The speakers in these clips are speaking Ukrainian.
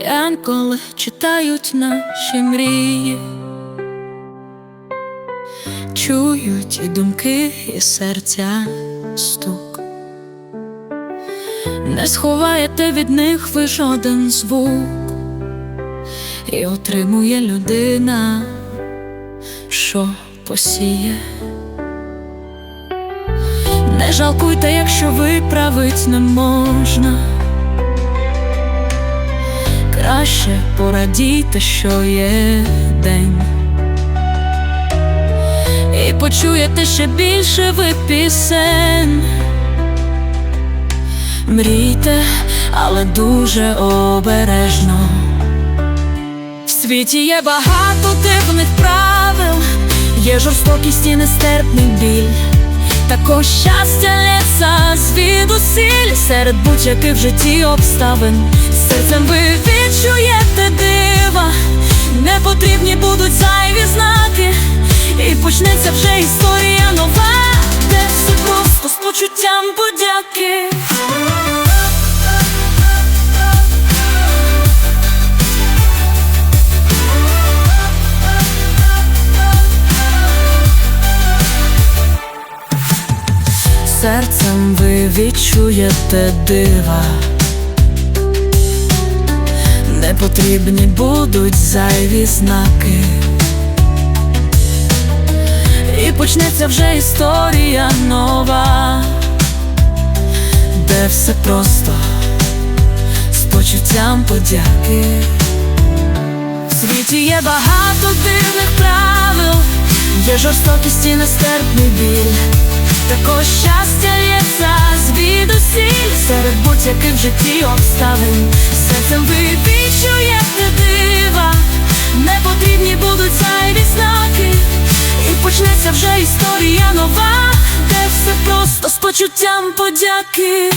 Янколи читають наші мрії, чують і думки, і серця стук. Не сховаєте від них ви жоден звук, і отримує людина, що посіє. Не жалкуйте, якщо виправить не можна. Краще порадійте, що є день. І почуєте ще більше ви пісень. Мрійте, але дуже обережно. В світі є багато дивних правил, є жорстокість і нестерпний біль. Також щастя лється звідусіль серед будь-яких в житті обставин. Серцем ви потрібні будуть зайві знаки, і почнеться вже історія нова, де все просто з почуттям подяки. Серцем ви відчуєте дива, не потрібні будуть зайві знаки, і почнеться вже історія нова, де все просто з почуттям подяки. В світі є багато дивних правил, є жорстокість і нестерпний біль. Також щастя лється звідусіль серед будь-яких в житті обставин. Серцем ви відчуєте дива, не потрібні будуть зайві знаки, і почнеться вже історія нова, де все просто з почуттям подяки.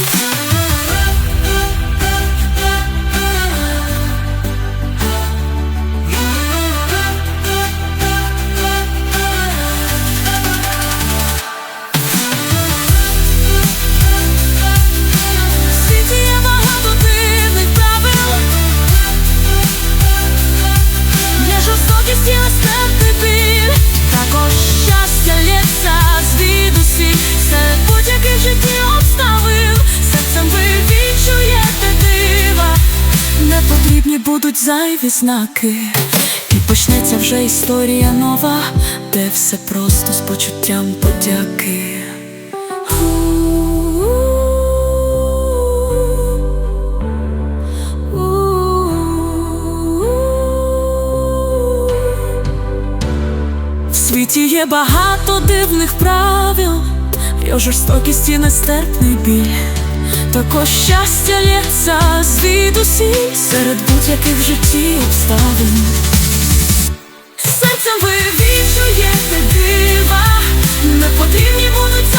Будуть зайві знаки. І почнеться вже історія нова Де все просто з почуттям подяки. В світі є багато дивних правил, є жорстокість і нестерпний біль. Також щастя лється звідусіль серед будь-яких в житті обставин. Серцем ви відчуєте дива, не потрібні будуть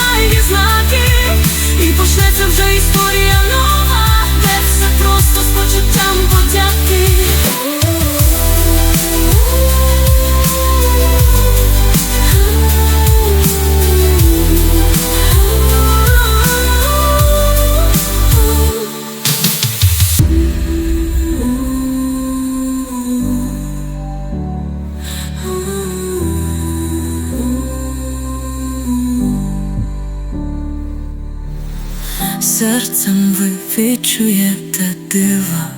Серцем ви відчуєте дива.